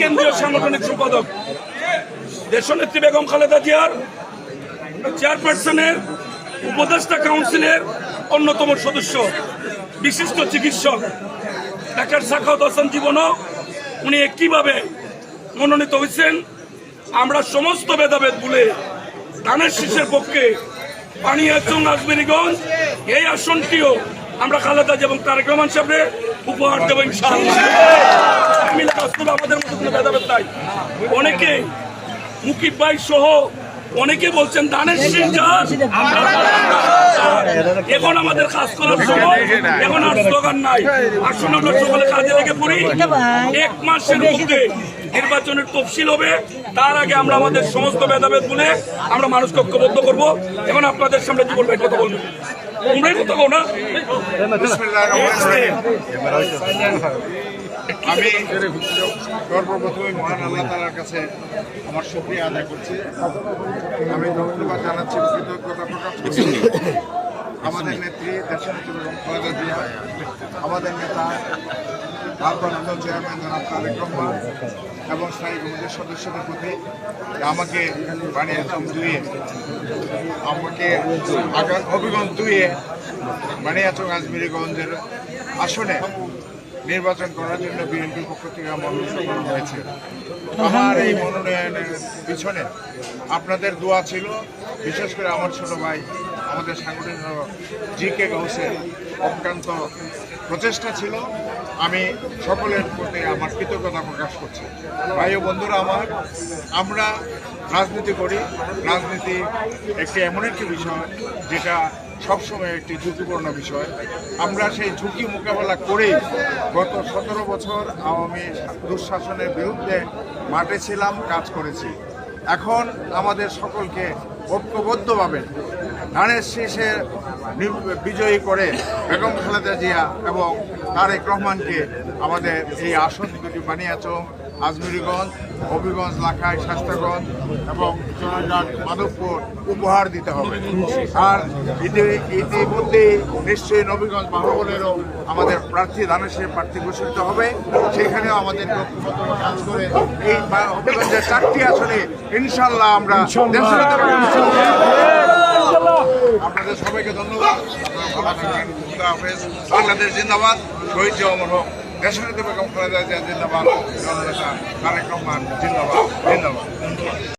কেন্দ্রীয় সাংগঠনিক সম্পাদক দেশনেত্রী বেগম খালেদা জিয়ার চেয়ারপারসনের উপদেষ্টা কাউন্সিলের অন্যতম সদস্য, বিশিষ্ট চিকিৎসক ডাক্তার সাখাওয়াত হাসান জীবনও উনি কীভাবে মনোনীত হয়েছেন, আমরা সমস্ত ভেদাভেদ ভুলে ধানের শীষের পক্ষে পানিয়াচং আজমেরিগঞ্জ এই আসনটিও আমরা খালেদা এবং তারেক রহমান সাহেবের উপহার দেবো ইনশাআল্লাহ। মিলে কাজ আমাদের মধ্যে কোনো ভেদাভেদ নাই। অনেকে মুকিব ভাই সহ অনেকে বলছেন ধানের শীষ যার এখন আমাদের কাজ করার সময়, এখন আর স্লোগান নাই। আসুন আমরা সকালে কাজে লেগে পড়ি। এক মাসের মধ্যে নির্বাচনের তফসিল হবে। তার আগে আমরা আমাদের সমস্ত ভেদাভেদ বলে আমরা মানুষকে ঐক্যবদ্ধ করব। এখন আপনাদের সামনে জীবন ভাই কথা বলবেন তোমরাই কথা বলো না আমি সর্বপ্রথমে মহান আল্লাহ তালার কাছে আমার শুক্রিয়া আদায় করছি আমি ধন্যবাদ জানাচ্ছি কৃতজ্ঞতা প্রকাশ করছি আমাদের নেত্রী, দেশের বেগম আমাদের নেতা ভারপ্রাপ্ত চেয়ারম্যান জনাব রহমান এবং স্থায়ী কমিটির সদস্যদের প্রতি আমাকে বানিয়াচং দুয়ে আমাকে আগাম হবিগঞ্জ দুয়ে বানিয়াচং আজমিরিগঞ্জের আসনে নির্বাচন করার জন্য বিএনপির পক্ষ থেকে মনোনয়ন করা হয়েছে। আমার এই মনোনয়নের পিছনে আপনাদের দোয়া ছিল, বিশেষ করে আমার ছোট ভাই, আমাদের সাংগঠনিক জি কে গৌসের অক্রান্ত প্রচেষ্টা ছিল। আমি সকলের প্রতি আমার কৃতজ্ঞতা প্রকাশ করছি। ভাই ও বন্ধুরা আমার, আমরা রাজনীতি করি। রাজনীতি একটি এমন একটি বিষয়, যেটা সবসময় একটি ঝুঁকিপূর্ণ বিষয়। আমরা সেই ঝুঁকি মোকাবেলা করেই গত সতেরো বছর আওয়ামী দুঃশাসনের বিরুদ্ধে মাঠে ছিলাম, কাজ করেছি। এখন আমাদের সকলকে ঐক্যবদ্ধভাবে ধানের শীষে বিজয়ী করে বেগম খালেদা জিয়া এবং তারেক রহমানকে আমাদের এই আসন দুটি বানিয়াচং আজমিরিগঞ্জ, হবিগঞ্জ, লাখাই, শাস্তাগঞ্জ এবং মাধবপুর উপহার দিতে হবে। আর ইতি- ইতিমধ্যে নিশ্চয়ই নবীগঞ্জ বাহুবলেরও আমাদের প্রার্থী ধানেশের প্রার্থী ঘোষিত হবে। সেখানেও আমাদের কাজ করে এই হবিগঞ্জের চারটি আসনে ইনশাল্লাহ আমরা আপনাদের সবাইকে ধন্যবাদ। বাংলাদেশ জিন্দাবাদ। শহীদ জিয়াউর হোক। দেশের বেগম খালেদা জিয়া জিন্দাবাদ। তারেক রহমান জিন্দাবাদ। জিন্দাবাদ।